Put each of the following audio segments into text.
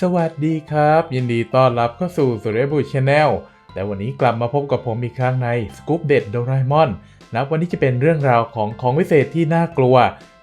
สวัสดีครับ ยินดีต้อนรับเข้าสู่สุริยบุตรชาแนลและวันนี้กลับมาพบกับผมอีกครั้งในสกู๊ปเด็ดโดราเอมอนนะวันนี้จะเป็นเรื่องราวของของวิเศษที่น่ากลัว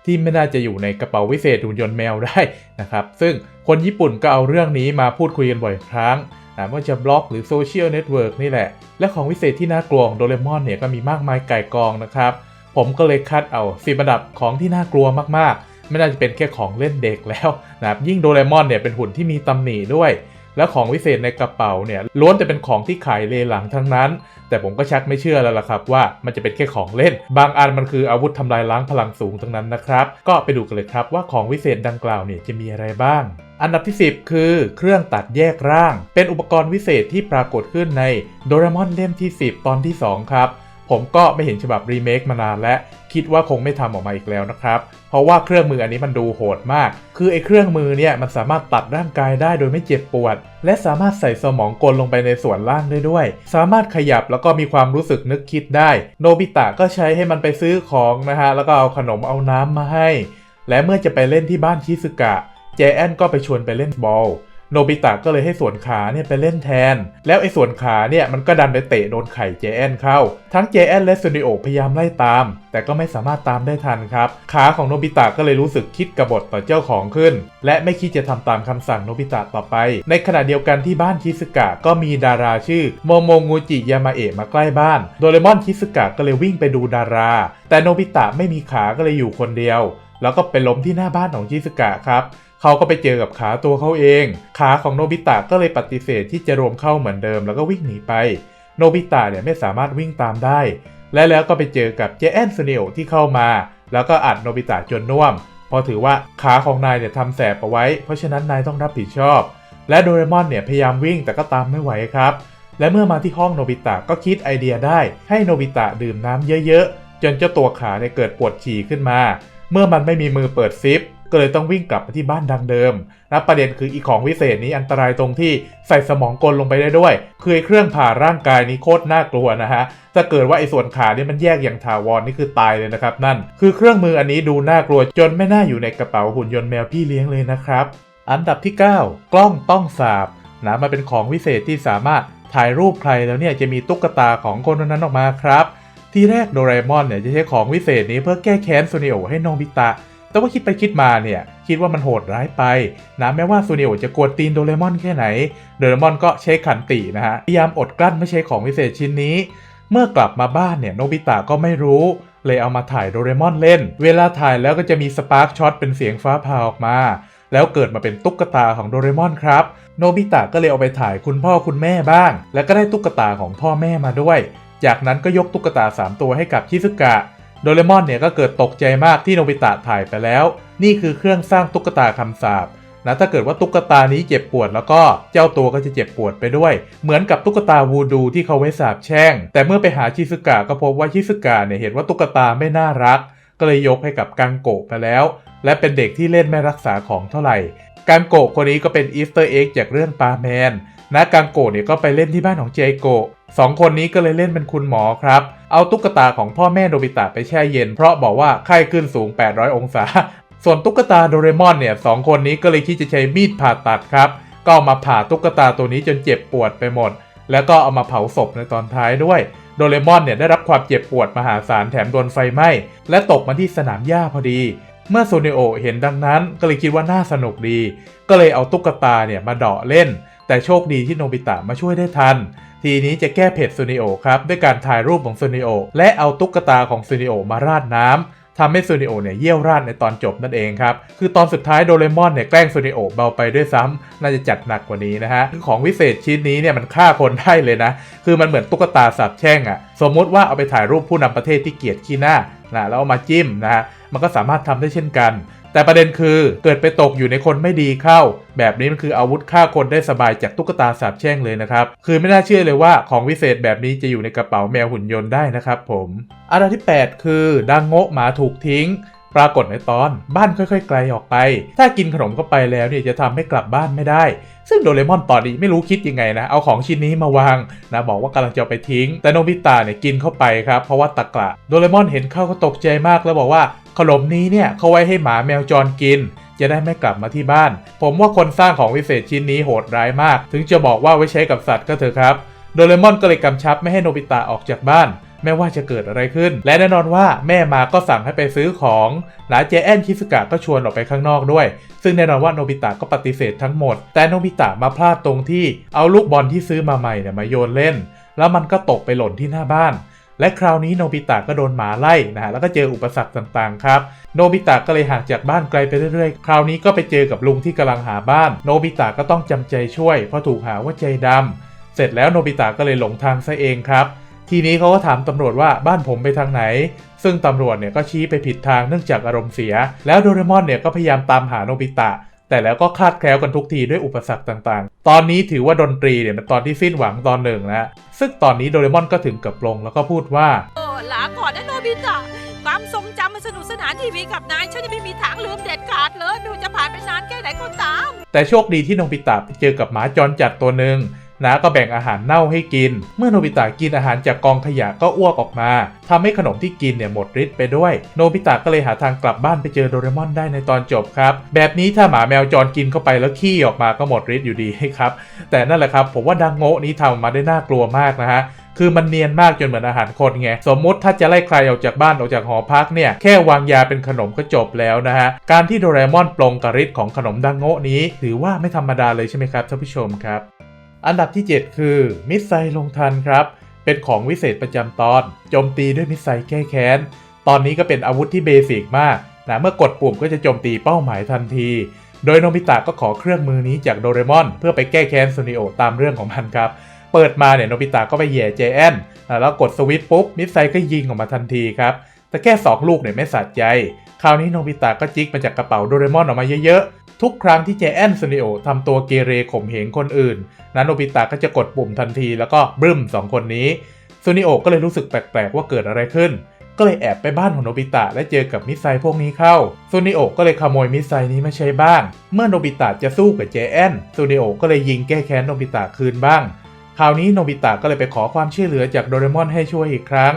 ที่ไม่น่าจะอยู่ในกระเป๋าวิเศษหุ่นยนต์แมวได้นะครับ ซึ่งคนญี่ปุ่นก็เอาเรื่องนี้มาพูดคุยกันบ่อยครั้งนะไม่ว่าจะบล็อกหรือโซเชียลเน็ตเวิร์กนี่แหละ และของวิเศษที่น่ากลัวของโดเรมอนเนี่ยก็มีมากมายไก่กองนะครับ ผมก็เลยคัดเอาสิบอันดับของที่น่ากลัวมากๆ ไม่น่าจะเป็นแค่ของเล่นเด็กแล้วนะครับยิ่งโดเรมอนเนี่ยเป็นหุ่นที่มีตำหนิด้วย แล้วของวิเศษในกระเป๋าเนี่ยล้วนแต่เป็นของที่ขายเลหลังทั้งนั้น แต่ผมก็ชักไม่เชื่อแล้วล่ะครับว่ามันจะเป็นแค่ของเล่น บางอันมันคืออาวุธทำลายล้างพลังสูงทั้งนั้นนะครับ ก็ไปดูกันเลยครับว่าของวิเศษดังกล่าวเนี่ยจะมีอะไรบ้างอันดับที่ 10 คือเครื่องตัดแยกร่าง เป็นอุปกรณ์วิเศษที่ปรากฏขึ้นในโดเรมอนเล่มที่ 10 ตอนที่ 2 ครับ ผมก็ไม่เห็นฉบับรีเมคมานานและคิดว่าคงไม่ทำออกมาอีกแล้วนะครับ เพราะว่าเครื่องมืออันนี้มันดูโหดมาก คือไอ้เครื่องมือเนี่ยมันสามารถตัดร่างกายได้โดยไม่เจ็บปวด และสามารถใส่สมองกลลงไปในส่วนล่างได้ด้วย สามารถขยับแล้วก็มีความรู้สึกนึกคิดได้ โนบิตะก็ใช้ให้มันไปซื้อของนะฮะ แล้วก็เอาขนมเอาน้ำมาให้ และเมื่อจะไปเล่นที่บ้านชิซึกะ เจแอนก็ไปชวนไปเล่นบอล โนบิตะก็เลยให้ส่วนขาเนี่ยไปเล่นแทน แล้วไอ้ส่วนขาเนี่ยมันก็ดันไปเตะโดนไข่เจแอนเข้า ทั้งเจแอนและซูนิโอพยายามไล่ตาม แต่ก็ไม่สามารถตามได้ทันครับ ขาของโนบิตะก็เลยรู้สึกคิดกบฏต่อเจ้าของขึ้น และไม่คิดจะทำตามคำสั่งโนบิตะต่อไป ในขณะเดียวกันที่บ้านชิซึกะก็มีดาราชื่อโมโมงูจิยามาเอะมาใกล้บ้าน โดเรมอนชิซึกะก็เลยวิ่งไปดูดารา แต่โนบิตะไม่มีขาก็เลยอยู่คนเดียว แล้วก็ไปล้มที่หน้าบ้านของชิซึกะครับเขาก็ไปเจอกับขาตัวเขาเอง ขาของโนบิตะก็เลยปฏิเสธที่จะรวมเข้าเหมือนเดิมแล้วก็วิ่งหนีไป โนบิตะเนี่ยไม่สามารถวิ่งตามได้ และแล้วก็ไปเจอกับเจแอนสเนลที่เข้ามา แล้วก็อัดโนบิตะจนน่วมพราะถือว่าขาของนายเนี่ยทำแสบเอาไว้ เพราะฉะนั้นนายต้องรับผิดชอบ และโดเรมอนเนี่ยพยายามวิ่งแต่ก็ตามไม่ไหวครับ และเมื่อมาที่ห้องโนบิตะก็คิดไอเดียได้ ให้โนบิตะดื่มน้ำเยอะๆจนเจ้าตัวขาเนี่ยเกิดปวดฉี่ขึ้นมา เมื่อมันไม่มีมือเปิดซิป ก็เลยต้องวิ่งกลับไปที่บ้านดังเดิม และประเด็นคืออีของวิเศษนี้อันตรายตรงที่ใส่สมองกลลงไปได้ด้วย คือไอเครื่องผ่าร่างกายนี้โคตรน่ากลัวนะฮะถ้าเกิดว่าไอ้ส่วนขาเนี่ยมันแยกอย่างถาวรนี่คือตายเลยนะครับนั่น คือเครื่องมืออันนี้ดูน่ากลัวจนไม่น่าอยู่ในกระเป๋าหุ่นยนต์แมวพี่เลี้ยงเลยนะครับ อันดับที่ 9 กล้องต้องสาบนะมันเป็นของวิเศษที่สามารถถ่ายรูปใครแล้วเนี่ยจะมีตุ๊กตาของคนนั้นออกมาครับ ทีแรกโดเอมอนเนี่ยจะใช้ของวิเศษนี้เพื่อแก้แค้นซูนิโอให้โนบิตะ แต่ว่าคิดไปคิดมาเนี่ยคิดว่ามันโหดร้ายไปนะแม้ว่าซูนิโอจะกวนตีนโดเรมอนแค่ไหน โดเรมอนก็ใช้ขันตินะฮะพยายามอดกลั้นไม่ใช้ของวิเศษชิ้นนี้ เมื่อกลับมาบ้านเนี่ยโนบิตะก็ไม่รู้เลยเอามาถ่ายโดเรมอนเล่น เวลาถ่ายแล้วก็จะมีสปาร์คช็อตเป็นเสียงฟ้าผ่าออกมา แล้วเกิดมาเป็นตุ๊กตาของโดเรมอนครับ โนบิตะก็เลยเอาไปถ่ายคุณพ่อคุณแม่บ้าง แล้วก็ได้ตุ๊กตาของพ่อแม่มาด้วย จากนั้นก็ยกตุ๊กตา 3 ตัวให้กับชิซึกะ โดเรมอนเนี่ยก็เกิดตกใจมากที่โนบิตะถ่ายไปแล้ว นี่คือเครื่องสร้างตุ๊กตาคำสาปนะถ้าเกิดว่าตุ๊กตานี้เจ็บปวดแล้วก็เจ้าตัวก็จะเจ็บปวดไปด้วย เหมือนกับตุ๊กตาวูดูที่เขาไว้สาบแช่ง แต่เมื่อไปหาชิซึกะก็พบว่าชิซึกะเนี่ยเห็นว่าตุ๊กตาไม่น่ารัก ก็เลยยกให้กับกังโกะไปแล้ว และเป็นเด็กที่เล่นไม่รักษาของเท่าไหร่กังโกะคนนี้ก็เป็นอีสเตอร์เอ็กจากเรื่องปาแมนนะกังโกะเนี่ยก็ไปเล่นที่บ้านของเจโกะ สองคนนี้ก็เลยเล่นเป็นคุณหมอครับ เอาตุ๊กตาของพ่อแม่โนบิตะไปแช่เย็น เพราะบอกว่าไข้ขึ้นสูง 800 องศา ส่วนตุ๊กตาโดเรมอนเนี่ยสองคนนี้ก็เลยคิดจะใช้มีดผ่าตัดครับ ก็เอามาผ่าตุ๊กตาตัวนี้จนเจ็บปวดไปหมด แล้วก็เอามาเผาศพในตอนท้ายด้วย โดเรมอนเนี่ยได้รับความเจ็บปวดมหาศาลแถมโดนไฟไหม้ และตกมาที่สนามหญ้าพอดีเมื่อโซเนโอเห็นดังนั้นก็เลยคิดว่าน่าสนุกดี ก็เลยเอาตุ๊กตาเนี่ยมาเดาะเล่น แต่โชคดีที่โนบิตะมาช่วยได้ทัน ทีนี้จะแก้เผ็ดซูนิโอครับด้วยการถ่ายรูปของซูนิโอและเอาตุ๊กตาของซูนิโอมาราดน้ำทำให้ซูนิโอเนี่ยเยี่ยวราดในตอนจบนั่นเองครับ คือตอนสุดท้ายโดเรมอนเนี่ยแกล้งซูนิโอเบาไปด้วยซ้ำน่าจะจัดหนักกว่านี้นะฮะคือของวิเศษชิ้นนี้เนี่ยมันฆ่าคนได้เลยนะ คือมันเหมือนตุ๊กตาสาบแช่งอะ่ะ สมมุติว่าเอาไปถ่ายรูปผู้นำประเทศที่เกลียดขี้หน้านะแล้วเอามาจิ้มนะฮะ มันก็สามารถทำได้เช่นกัน แต่ประเด็นคือเกิดไปตกอยู่ในคนไม่ดีเข้า แบบนี้มันคืออาวุธฆ่าคนได้สบายจากตุ๊กตาสาบแช่งเลยนะครับ คือไม่น่าเชื่อเลยว่าของวิเศษแบบนี้จะอยู่ในกระเป๋าแมวหุ่นยนต์ได้นะครับผมอันดับที่ 8 คือดังโงะหมาถูกทิ้งปรากฏในตอนบ้านค่อย ๆ ไกลออกไป ถ้ากินขนมเข้าไปแล้วเนี่ยจะทำให้กลับบ้านไม่ได้ ซึ่งโดเรมอนตอนนี้ไม่รู้คิดยังไงนะ เอาของชิ้นนี้มาวางนะบอกว่ากำลังจะไปทิ้ง แต่โนบิตะเนี่ยกินเข้าไปครับ เพราะว่าตะกละโดเรมอนเห็นเข้าก็ตกใจมากแล้วบอกว่า ขนมนี้เนี่ยเขาไว้ให้หมาแมวจรกิน จะได้ไม่กลับมาที่บ้าน ผมว่าคนสร้างของวิเศษชิ้นนี้โหดร้ายมาก ถึงจะบอกว่าไว้ใช้กับสัตว์ก็เถอะครับ โดเรมอนก็เลยกำชับไม่ให้โนบิตะออกจากบ้านไม่ว่าจะเกิดอะไรขึ้น และแน่นอนว่าแม่มาก็สั่งให้ไปซื้อของหลาเจแอนชิสกะก็ชวนออกไปข้างนอกด้วย ซึ่งแน่นอนว่าโนบิตะก็ปฏิเสธทั้งหมด แต่โนบิตะมาพลาดตรงที่เอาลูกบอลที่ซื้อมาใหม่เนี่ยมาโยนเล่น แล้วมันก็ตกไปหล่นที่หน้าบ้าน และคราวนี้โนบิตะก็โดนหมาไล่นะฮะแล้วก็เจออุปสรรคต่างๆครับโนบิตะก็เลยห่างจากบ้านไกลไปเรื่อยๆ คราวนี้ก็ไปเจอกับลุงที่กำลังหาบ้าน โนบิตะก็ต้องจำใจช่วย เพราะถูกหาว่าใจดำเสร็จแล้วโนบิตะก็เลยหลงทางซะเองครับ ทีนี้เขาก็ถามตำรวจว่าบ้านผมไปทางไหน ซึ่งตำรวจเนี่ยก็ชี้ไปผิดทางเนื่องจากอารมณ์เสีย แล้วโดเรมอนเนี่ยก็พยายามตามหาโนบิตะ แต่แล้วก็คลาดแคล้วกันทุกทีด้วยอุปสรรคต่างๆ ตอนนี้ถือว่าดนตรีเนี่ยเป็นตอนที่สิ้นหวังตอนหนึ่งนะซึ่งตอนนี้โดเรมอนก็ถึงกับลงแล้วก็พูดว่า โอ้ลาก่อนนะโนบิตะความทรงจำมันสนุกสนานที่มีกับนายฉันจะไม่มีทางลืมเด็ดขาดเลยไม่ว่าจะผ่านไปนานแค่ไหนก็ตาม แต่โชคดีที่โนบิตะไปเจอกับหมาจรจัดตัวหนึ่ง นะก็แบ่งอาหารเน่าให้กิน เมื่อโนบิตะกินอาหารจากกองขยะก็อ้วกออกมาทำให้ขนมที่กินเนี่ยหมดฤทธิ์ไปด้วย โนบิตะก็เลยหาทางกลับบ้านไปเจอโดเรมอนได้ในตอนจบครับ แบบนี้ถ้าหมาแมวจรกินเข้าไปแล้วขี้ออกมาก็หมดฤทธิ์อยู่ดีครับ แต่นั่นแหละครับผมว่าดังโง่นี้ทำออกมาได้น่ากลัวมากนะฮะคือมันเนียนมากจนเหมือนอาหารคนไง สมมติถ้าจะไล่ใครออกจากบ้านออกจากหอพักเนี่ย แค่วางยาเป็นขนมก็จบแล้วนะฮะ การที่โดเอมอนปลงกบฤทธิ์ของขนมดังโง่นี้ ถือว่าไม่ธรรมดาเลยใช่ไหมครับท่านผู้ชมครับ อันดับที่ 7 คือมิสไซลงทันครับ เป็นของวิเศษประจำตอน โจมตีด้วยมิสไซแก้แค้น ตอนนี้ก็เป็นอาวุธที่เบสิกมากนะเมื่อกดปุ่มก็จะโจมตีเป้าหมายทันที โดยโนบิตะก็ขอเครื่องมือนี้จากโดเรมอน เพื่อไปแก้แค้นซูนิโอตามเรื่องของมันครับ เปิดมาเนี่ยโนบิตะก็ไปแหย่เจแอนแล้วกดสวิตช์ปุ๊บมิสไซก็ยิงออกมาทันทีครับแต่แค่ 2 ลูกเนี่ยไม่สะใจ คราวนี้โนบิตะก็จิกมาจากกระเป๋าโดเรมอนออกมาเยอะ ทุกครั้งที่เจแอนซูนิโอทำตัวเกเรข่มเหงคนอื่น นั้นโนบิตะก็จะกดปุ่มทันทีแล้วก็บึ้มสองคนนี้ซูนิโอก็เลยรู้สึกแปลกๆว่าเกิดอะไรขึ้น ก็เลยแอบไปบ้านของโนบิตะและเจอกับมิไซพวกนี้เข้าซูนิโอก็เลยขโมยมิไซนี้มาใช้บ้าง เมื่อโนบิตะจะสู้กับเจแอนซูนิโอก็เลยยิงแก้แค้นโนบิตะคืนบ้าง คราวนี้โนบิตะก็เลยไปขอความช่วยเหลือจากโดเรมอนให้ช่วยอีกครั้ง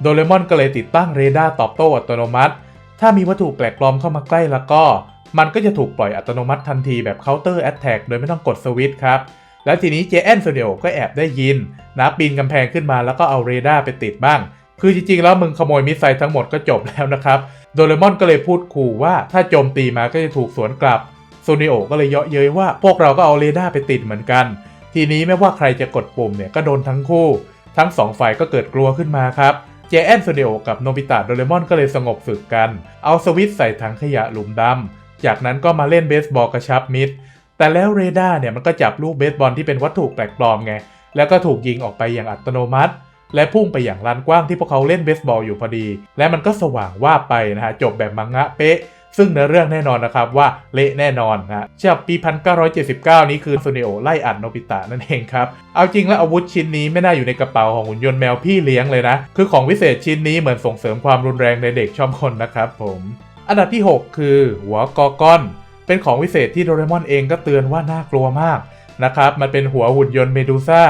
โดเรมอนก็เลยติดตั้งเรดาร์ตอบโต้อัตโนมัติ ถ้ามีวัตถุแปลกปลอมเข้ามาใกล้แล้วก็ มันก็จะถูกปล่อยอัตโนมัติทันทีแบบ Counter Attack โดยไม่ต้องกดสวิตช์ครับ แล้วทีนี้เจแอนโซเดียก็แอบได้ยินนะปีนกำแพงขึ้นมาแล้วก็เอาเรดาร์ไปติดบ้าง คือจริงๆ แล้วมึงขโมยมิสไซล์ทั้งหมดก็จบแล้วนะครับ โดเรมอนก็เลยพูดขู่ว่าถ้าโจมตีมาก็จะถูกสวนกลับโซนิโอก็เลยเยาะเย้ยว่าพวกเราก็เอาเรดาร์ไปติดเหมือนกัน ทีนี้ไม่ว่าใครจะกดปุ่มเนี่ยก็โดนทั้งคู่ ทั้งสองฝ่ายก็เกิดกลัวขึ้นมาครับเจแอนโซเดโอกับโนบิตะโดเรมอนก็เลยสงบศึกกัน เอาสวิตช์ใส่ถังขยะหลุมดำ จากนั้นก็มาเล่นเบสบอลกระชับมิตรแต่แล้วเรดาร์เนี่ยมันก็จับลูกเบสบอลที่เป็นวัตถุแปลกปลอมไง แล้วก็ถูกยิงออกไปอย่างอัตโนมัติ และพุ่งไปอย่างลานกว้างที่พวกเขาเล่นเบสบอลอยู่พอดี และมันก็สว่างว่าไปนะฮะจบแบบมังงะเป๊ะ ซึ่งเนื้อเรื่องแน่นอนนะครับว่าเละแน่นอนนะฉบับปี 1979 นี้คือซูเนโอไล่อัดโนบิตะนั่นเองครับ เอาจริงแล้วอาวุธชิ้นนี้ไม่น่าอยู่ในกระเป๋าของหุ่นยนต์แมวพี่เลี้ยงเลยนะ คือของวิเศษชิ้นนี้เหมือนส่งเสริมความรุนแรงในเด็กชอบคนนะครับผม อันดับที่ 6 คือหัวกอกอน เป็นของวิเศษที่โดเรมอนเองก็เตือนว่าน่ากลัวมากนะครับ มันเป็นหัวหุ่นยนต์เมดูซ่า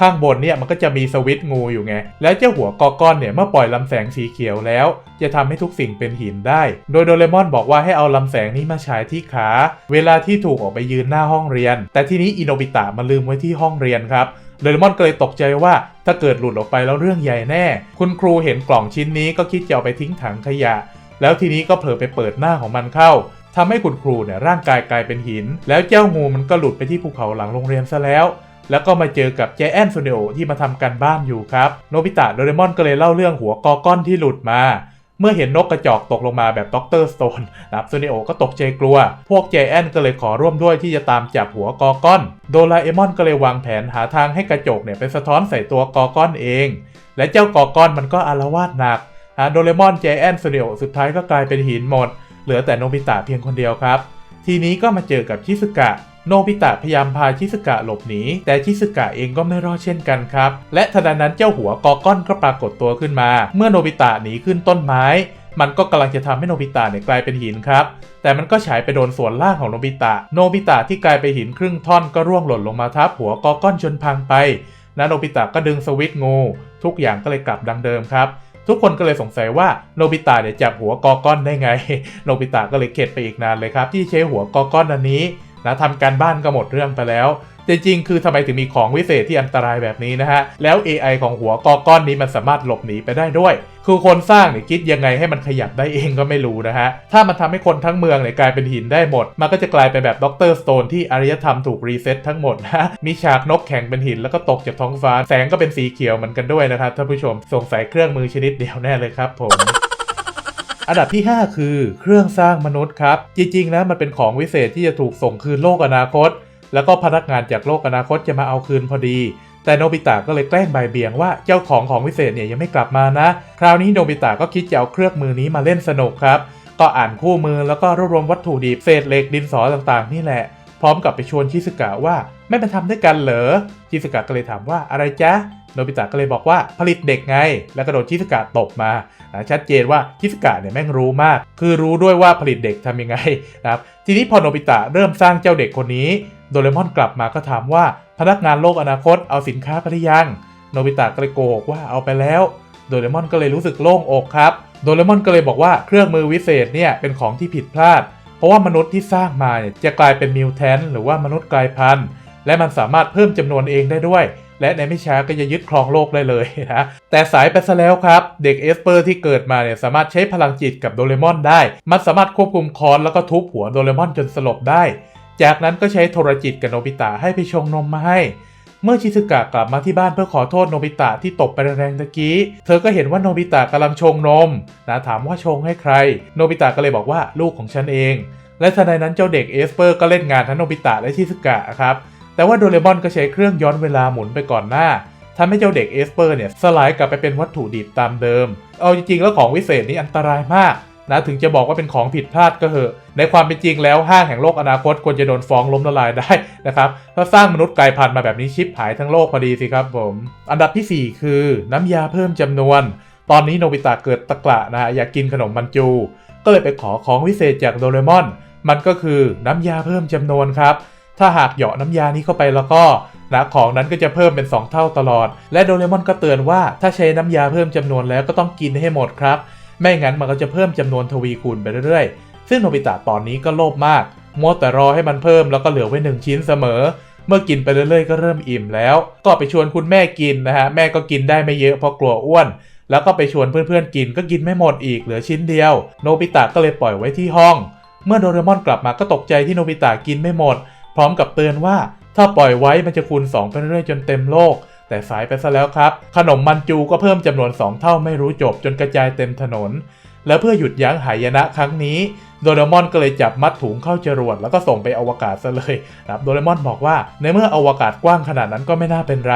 ข้างบนเนี่ยมันก็จะมีสวิตงูอยู่ไง แล้วเจ้าหัวกอก้อนเนี่ยเมื่อปล่อยลำแสงสีเขียวแล้ว จะทำให้ทุกสิ่งเป็นหินได้ โดยโดเรมอนบอกว่าให้เอาลำแสงนี้มาฉายที่ขา เวลาที่ถูกออกไปยืนหน้าห้องเรียน แต่ทีนี้อินโนบิตะมันลืมไว้ที่ห้องเรียนครับโดเรมอนก็เลยตกใจว่าถ้าเกิดหลุดออกไปแล้วเรื่องใหญ่แน่ คุณครูเห็นกล่องชิ้นนี้ก็คิดจะเอาไปทิ้งถังขยะ แล้วทีนี้ก็เผลอไปเปิดหน้าของมันเข้าทำให้คุณครูเนี่ยร่างกายกลายเป็นหิน แล้วเจ้างูมันก็หลุดไปที่ภูเขาหลังโรงเรียนซะแล้ว แล้วก็มาเจอกับเจแอนโซเนโอที่มาทำการบ้านอยู่ครับโนบิตะโดเรมอนก็เลยเล่าเรื่องหัวกอก้อนที่หลุดมาเมื่อเห็นนกกระจอกตกลงมาแบบด็อกเตอร์สโตนนะครับโซเนโอก็ตกใจกลัว พวกเจแอนก็เลยขอร่วมด้วยที่จะตามจับหัวกอก้อน โดราเอมอนก็เลยวางแผนหาทางให้กระจกเนี่ยไปสะท้อนใส่ตัวกอก้อนเอง และเจ้ากอก้อนมันก็อารวาสหนัก โดเรมอนเจแอนโซเนโอสุดท้ายก็กลายเป็นหินหมด เหลือแต่โนบิตะเพียงคนเดียวครับ ทีนี้ก็มาเจอกับชิสกะ โนบิตะพยายามพาชิสกะหลบหนี แต่ชิสกะเองก็ไม่รอดเช่นกันครับ และทันใดนั้นเจ้าหัวกอก้อนก็ปรากฏตัวขึ้นมา เมื่อโนบิตะหนีขึ้นต้นไม้ มันก็กำลังจะทำให้โนบิตะเนี่ยกลายเป็นหินครับ แต่มันก็ฉายไปโดนส่วนล่างของโนบิตะ โนบิตะที่กลายเป็นหินครึ่งท่อนก็ร่วงหล่นลงมาทับหัวกอก้อนจนพังไปและโนบิตะก็ดึงสวิตช์งู ทุกอย่างก็เลยกลับดังเดิมครับ ทุกคนก็เลยสงสัยว่าโนบิตะเนี่ยจับหัวกอก้อนได้ไง โนบิตะก็เลยเข็ดไปอีกนานเลยครับ ที่ใช้หัวกอก้อนอันนี้นะทำการบ้านก็หมดเรื่องไปแล้ว จริงๆ คือทำไมถึงมีของวิเศษที่อันตรายแบบนี้นะฮะ แล้ว AI ของหัวกอก้อนนี้มันสามารถหลบหนีไปได้ด้วย คือคนสร้างเนี่ยคิดยังไงให้มันขยับได้เองก็ไม่รู้นะฮะ ถ้ามันทำให้คนทั้งเมืองเนี่ยกลายเป็นหินได้หมด มันก็จะกลายเป็นแบบด็อกเตอร์สโตนที่อารยธรรมถูกรีเซ็ตทั้งหมดนะมีฉากนกแข่งเป็นหินแล้วก็ตกจากท้องฟ้า แสงก็เป็นสีเขียวเหมือนกันด้วยนะครับท่านผู้ชม สงสัยเครื่องมือชนิดเดียวแน่เลยครับผมอันดับที่ 5 คือ เครื่องสร้างมนุษย์ครับ จริงๆนะมันเป็นของวิเศษที่จะถูกส่งคืนโลกอนาคต แล้วก็พนักงานจากโลกอนาคตจะมาเอาคืนพอดี แต่โนบิตะก็เลยแกล้งบายเบี่ยงว่าเจ้าของของวิเศษเนี่ยยังไม่กลับมานะ คราวนี้โนบิตะก็คิดจะเอาเครื่องมือนี้มาเล่นสนุกครับ ก็อ่านคู่มือแล้วก็รวบรวมวัตถุดิบเศษเหล็กดินสอต่างๆ นี่แหละ พร้อมกับไปชวนชิสกะว่าไม่มาทำด้วยกันเหรอชิสกะก็เลยถามว่าอะไรจ๊ะโนบิตะก็เลยบอกว่าผลิตเด็กไง แล้วก็โดนชิสกะตบมานะชัดเจนว่าชิสกะเนี่ยแม่งรู้มาก คือรู้ด้วยว่าผลิตเด็กทำยังไงนะครับ ทีนี้พอโนบิตะเริ่มสร้างเจ้าเด็กคนนี้ โดเรมอนกลับมาก็ถามว่าพนักงานโลกอนาคตเอาสินค้าไปหรือยังโนบิตะก็เลยโกหกว่าเอาไปแล้ว โดเรมอนก็เลยรู้สึกโล่งอกครับ โดเรมอนก็เลยบอกว่าเครื่องมือวิเศษเนี่ยเป็นของที่ผิดพลาด เพราะว่ามนุษย์ที่สร้างมาเนี่ยจะกลายเป็นมิวแทนหรือว่ามนุษย์กลายพันธุ์และมันสามารถเพิ่มจำนวนเองได้ด้วย และในไม่ช้าก็จะยึดครองโลกได้เลยนะ แต่สายไปซะแล้วครับ เด็กเอสเปอร์ที่เกิดมาเนี่ยสามารถใช้พลังจิตกับโดเรมอนได้ มันสามารถควบคุมคอนแล้วก็ทุบหัวโดเรมอนจนสลบได้ จากนั้นก็ใช้โทรจิตกับโนบิตะให้ไปชงนมมาให้ เมื่อชิซึกะกลับมาที่บ้านเพื่อขอโทษโนบิตะที่ตบไปแรงๆตะกี้ เธอก็เห็นว่าโนบิตะกำลังชงนมนะถามว่าชงให้ใคร โนบิตะก็เลยบอกว่าลูกของฉันเอง และทันใดนั้นเจ้าเด็กเอสเปอร์ก็เล่นงานทั้งโนบิตะและชิซึกะครับแต่ว่าโดเรมอนก็ใช้เครื่องย้อนเวลาหมุนไปก่อนหน้าทำให้เจ้าเด็กเอสเปอร์เนี่ยสลายกลับไปเป็นวัตถุดิบตามเดิม เอาจริงๆแล้วของวิเศษนี้อันตรายมาก นะถึงจะบอกว่าเป็นของผิดพลาดก็เหอะ ในความเป็นจริงแล้วห้างแห่งโลกอนาคตควรจะโดนฟ้องล้มละลายได้นะครับถ้าสร้างมนุษย์กลายพันธุ์มาแบบนี้ชิปหายทั้งโลกพอดีสิครับผม อันดับทีสี่4 คือ น้ำยาเพิ่มจำนวน ตอนนี้โนบิตะเกิดตะกละนะฮะอยากกินขนมมันจู ก็เลยไปขอของวิเศษจากโดเรมอน มันก็คือน้ำยาเพิ่มจำนวนครับถ้าหากเหยาะน้ำยานี้เข้าไปแล้วก็นะของนั้นก็จะเพิ่มเป็น 2 เท่าตลอด และโดเรมอนก็เตือนว่าถ้าใช้น้ำยาเพิ่มจำนวนแล้วก็ต้องกินให้หมดครับ ไม่งั้นมันก็จะเพิ่มจำนวนทวีคูณไปเรื่อยๆ ซึ่งโนบิตะตอนนี้ก็โลภมากมัวแต่รอให้มันเพิ่มแล้วก็เหลือไว้หนึ่งชิ้นเสมอ เมื่อกินไปเรื่อยๆ ก็เริ่มอิ่มแล้ว ก็ไปชวนคุณแม่กินนะฮะ แม่ก็กินได้ไม่เยอะเพราะกลัวอ้วน แล้วก็ไปชวนเพื่อนๆกินก็กินไม่หมดอีกเหลือชิ้นเดียว โนบิตะก็เลยปล่อยไว้ที่ห้อง เมื่อโดเรมอนกลับมาก็ตกใจที่โนบิตะกินไม่หมด พร้อมกับเตือนว่าถ้าปล่อยไว้มันจะคูณ2ไปเรื่อยๆจนเต็มโลก แต่สายไปซะแล้วครับ ขนมมันจูก็เพิ่มจำนวน 2 เท่าไม่รู้จบจนกระจายเต็มถนน และเพื่อหยุดยั้งหายนะครั้งนี้ โดเรมอนก็เลยจับมัดถุงเข้าจรวดแล้วก็ส่งไปอวกาศซะเลยครับโดเรมอนบอกว่า ในเมื่ออวกาศกว้างขนาดนั้นก็ไม่น่าเป็นไร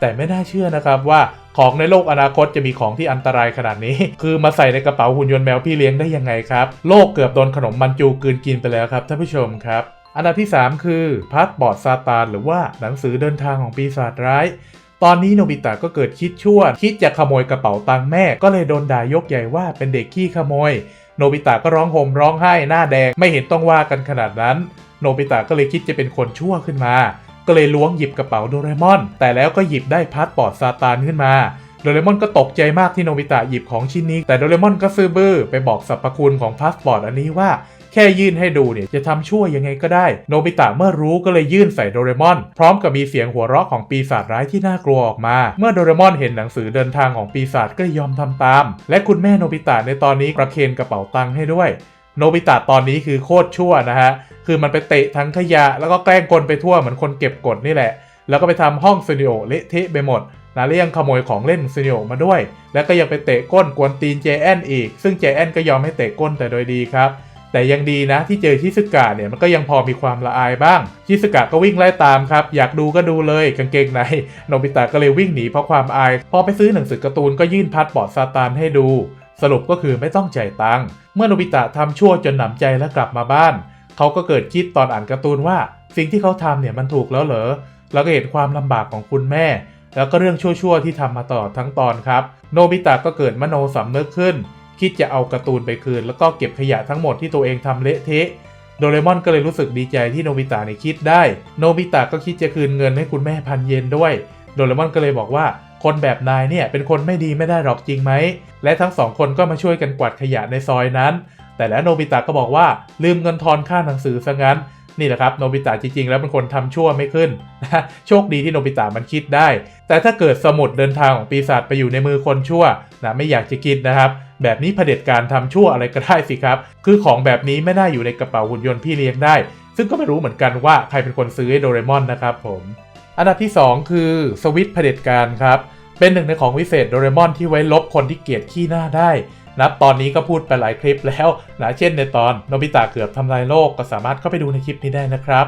แต่ไม่น่าเชื่อนะครับว่าของในโลกอนาคตจะมีของที่อันตรายขนาดนี้ คือมาใส่ในกระเป๋าหุ่นยนต์แมวพี่เลี้ยงได้ยังไงครับ โลกเกือบโดนขนมมันจูกืนกินไปแล้วครับท่านผู้ชมครับ อันดับที่ 3 คือพาสปอร์ตซาตานหรือว่าหนังสือเดินทางของปีศาจร้าย ตอนนี้โนบิตะก็เกิดคิดชั่ว คิดจะขโมยกระเป๋าตังค์แม่ ก็เลยโดนด่ายกใหญ่ว่าเป็นเด็กขี้ขโมย โนบิตะก็ร้องห่มร้องไห้หน้าแดงไม่เห็นต้องว่ากันขนาดนั้น โนบิตะก็เลยคิดจะเป็นคนชั่วขึ้นมา ก็เลยล้วงหยิบกระเป๋าโดเรมอน แต่แล้วก็หยิบได้พาสปอร์ตซาตานขึ้นมา โดเรมอนก็ตกใจมากที่โนบิตะหยิบของชิ้นนี้ แต่โดเรมอนก็ซื่อบื้อไปบอกสรรพคุณของพาสปอร์ตอันนี้ว่าแค่ยื่นให้ดูเนี่ยจะทำชั่วยังไงก็ได้ โนบิตะเมื่อรู้ก็เลยยื่นใส่โดเรมอน พร้อมกับมีเสียงหัวเราะของปีศาจร้ายที่น่ากลัวออกมา เมื่อโดเรมอนเห็นหนังสือเดินทางของปีศาจก็ยอมทำตาม และคุณแม่โนบิตะในตอนนี้ประเคนกระเป๋าตังค์ให้ด้วยโนบิตะตอนนี้คือโคตรชั่วนะฮะ คือมันไปเตะทั้งขยะ แล้วก็แกล้งกลไปทั่วเหมือนคนเก็บกดนี่แหละ แล้วก็ไปทำห้องสตูดิโอเละเทะไปหมด นะและยังขโมยของเล่นสตูดิโอมาด้วย แล้วก็ยังไปเตะก้นกวนตีนเจแอนอีก ซึ่งเจแอนก็ยอมให้เตะก้นแต่โดยดีครับ แต่ยังดีนะที่เจอชิสกะเนี่ยมันก็ยังพอมีความละอายบ้าง ชิสกะก็วิ่งไล่ตามครับ อยากดูก็ดูเลยกางเกงในโนบิตะก็เลยวิ่งหนีเพราะความอาย พอไปซื้อหนังสือการ์ตูนก็ยื่นพาสปอร์ซาตานให้ดู สรุปก็คือไม่ต้องจ่ายตังค์เมื่อโนบิตะทำชั่วจนหนำใจและกลับมาบ้านเขาก็เกิดคิดตอนอ่านการ์ตูนว่า สิ่งที่เขาทำเนี่ยมันถูกแล้วเหรอแล้วก็เห็นความลำบากของคุณแม่ แล้วก็เรื่องชั่วๆที่ทำมาตลอดทั้งตอนครับ โนบิตะก็เกิดมโนสำนึกขึ้น คิดจะเอาการ์ตูนไปคืน แล้วก็เก็บขยะทั้งหมดที่ตัวเองทำเละเทะโดเรมอนก็เลยรู้สึกดีใจที่โนบิตะเนี่ยคิดได้ โนบิตะก็คิดจะคืนเงินให้คุณแม่พันเยนด้วย โดเรมอนก็เลยบอกว่า คนแบบนายเนี่ยเป็นคนไม่ดีไม่ได้หรอกจริงไหม และทั้งสองคนก็มาช่วยกันกวาดขยะในซอยนั้น แต่แล้วโนบิตะก็บอกว่าลืมเงินทอนค่าหนังสือซะงั้น นี่แหละครับโนบิตะจริงๆ แล้วเป็นคนทำชั่วไม่ขึ้นนะโชคดีที่โนบิตะมันคิดได้ แต่ถ้าเกิดสมุดเดินทางของปีศาจไปอยู่ในมือคนชั่วนะไม่อยากจะคิดนะครับ แบบนี้เผด็จการทำชั่วอะไรก็ได้สิครับ คือของแบบนี้ไม่น่าอยู่ในกระเป๋าหุ่นยนต์พี่เลี้ยงได้ ซึ่งก็ไม่รู้เหมือนกันว่าใครเป็นคนซื้อให้โดเรมอนนะครับผมอันดับที่ 2 คือสวิตเผด็จการครับเป็นหนึ่งในของวิเศษโดเรมอนที่ไว้ลบคนที่เกลียดขี้หน้าได้ นับตอนนี้ก็พูดไปหลายคลิปแล้วนะเช่นในตอนโนบิตะเกือบทำลายโลกก็สามารถเข้าไปดูในคลิปนี้ได้นะครับ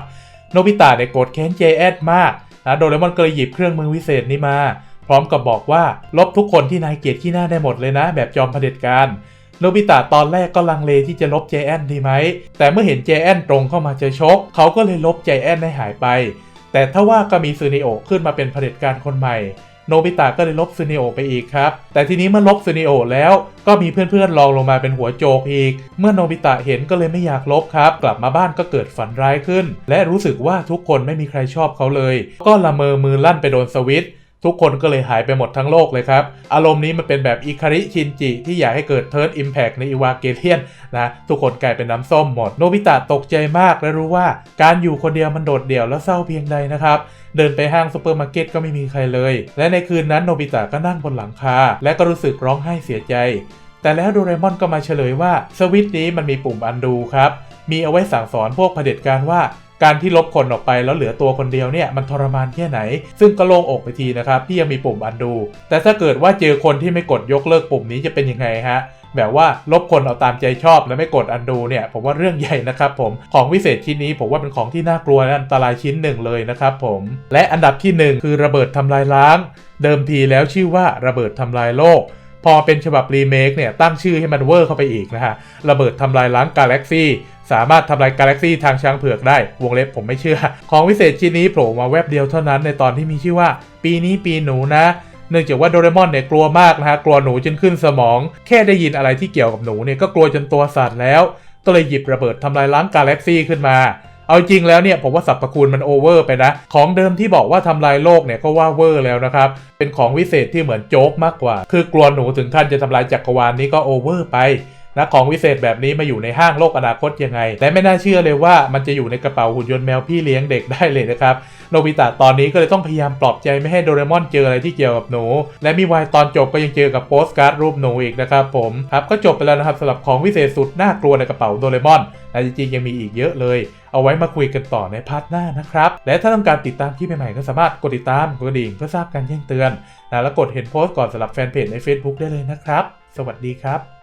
โนบิตะเนี่ยโกรธแค้นเจแอดมากนะโดเรมอนก็เลยหยิบเครื่องมือวิเศษนี้มา พร้อมกับบอกว่าลบทุกคนที่นายเกียดขี้หน้าได้หมดเลยนะ แบบจอมเผด็จการโนบิตะตอนแรกก็ลังเลที่จะลบเจแอนดีไหม แต่เมื่อเห็นเจแอนตรงเข้ามาจะชก เขาก็เลยลบเจแอนให้หายไป แต่ถ้าว่าก็มีซูนิโอขึ้นมาเป็นเผด็จการคนใหม่ โนบิตะก็เลยลบซูนิโอไปอีกครับ แต่ทีนี้เมื่อลบซูนิโอแล้วก็มีเพื่อนๆลองลงมาเป็นหัวโจกอีก เมื่อโนบิตะเห็นก็เลยไม่อยากลบครับ กลับมาบ้านก็เกิดฝันร้ายขึ้น และรู้สึกว่าทุกคนไม่มีใครชอบเขาเลย ก็ละเมอมือลั่นไปโดนสวิตช์ทุกคนก็เลยหายไปหมดทั้งโลกเลยครับ อารมณ์นี้มันเป็นแบบอิคาริชินจิ ที่อยากให้เกิดเทิร์นอิมแพกในอีวาเกเลียนนะ ทุกคนกลายเป็นน้ำส้มหมด โนบิตะตกใจมากและรู้ว่าการอยู่คนเดียวมันโดดเดี่ยวและเศร้าเพียงใดนะครับ เดินไปห้างซูเปอร์มาร์เก็ตก็ไม่มีใครเลย และในคืนนั้นโนบิตะก็นั่งบนหลังคา และก็รู้สึกร้องไห้เสียใจ แต่แล้วโดเรมอนก็มาเฉลยว่าสวิตช์นี้มันมีปุ่มอันดูครับ มีเอาไว้สั่งสอนพวกเผด็จการว่าการที่ลบคนออกไปแล้วเหลือตัวคนเดียวเนี่ยมันทรมานแค่ไหน ซึ่งก็โล่งอกไปทีนะครับที่ยังมีปุ่มอันดู แต่ถ้าเกิดว่าเจอคนที่ไม่กดยกเลิกปุ่มนี้จะเป็นยังไงฮะ แบบว่าลบคนเอาตามใจชอบแล้วไม่กดอันดูเนี่ยผมว่าเรื่องใหญ่นะครับผมของวิเศษชิ้นนี้ผมว่าเป็นของที่น่ากลัวและอันตรายชิ้นหนึ่งเลยนะครับผมและอันดับที่หนึ่งคือระเบิดทำลายล้าง เดิมทีแล้วชื่อว่าระเบิดทำลายโลกพอเป็นฉบับรีเมคเนี่ยตั้งชื่อให้มันเวอร์เข้าไปอีกนะฮะ ระเบิดทำลายล้างกาแล็กซี่สามารถทำลายกาแล็กซี่ทางช้างเผือกได้ วงเล็บผมไม่เชื่อ ของวิเศษชิ้นนี้โผล่มาแวบเดียวเท่านั้นในตอนที่มีชื่อว่า ปีนี้ปีหนูนะ เนื่องจากว่าโดเรมอนเนี่ยกลัวมากนะฮะกลัวหนูจนขึ้นสมอง แค่ได้ยินอะไรที่เกี่ยวกับหนูเนี่ยก็กลัวจนตัวสั่นแล้ว ก็เลยหยิบระเบิดทำลายล้างกาแล็กซี่ขึ้นมาเอาจริงแล้วเนี่ยผมว่าสรรพคุณมันโอเวอร์ไปนะ ของเดิมที่บอกว่าทำลายโลกเนี่ยก็ว่าเวอร์แล้วนะครับ เป็นของวิเศษที่เหมือนโจ๊กมากกว่า คือกลัวหนูถึงขั้นจะทำลายจักรวาลนี้ก็โอเวอร์ไป นะของวิเศษแบบนี้มาอยู่ในห้างโลกอนาคตยังไง และไม่น่าเชื่อเลยว่ามันจะอยู่ในกระเป๋าหุ่นยนต์แมวพี่เลี้ยงเด็กได้เลยนะครับโนบิตะตอนนี้ก็เลยต้องพยายามปลอบใจไม่ให้โดเรมอนเจออะไรที่เกี่ยวกับหนู และมีวายตอนจบก็ยังเจอกับโปสการ์ดรูปหนูอีกนะครับผมครับก็จบไปแล้วนะครับสำหรับของวิเศษสุดน่ากลัวในกระเป๋าโดเรมอนแต่จริงๆยังมีอีกเยอะเลยเอาไว้มาคุยกันต่อในพาร์ทหน้านะครับ และถ้าต้องการติดตามคลิปใหม่ๆ ก็สามารถกดติดตามกดกระดิ่งเพื่อทราบการแจ้งเตือนนะแล้วกดเห็นโพสต์ก่อนสำหรับแฟนเพจใน Facebook ได้เลยนะครับ สวัสดีครับ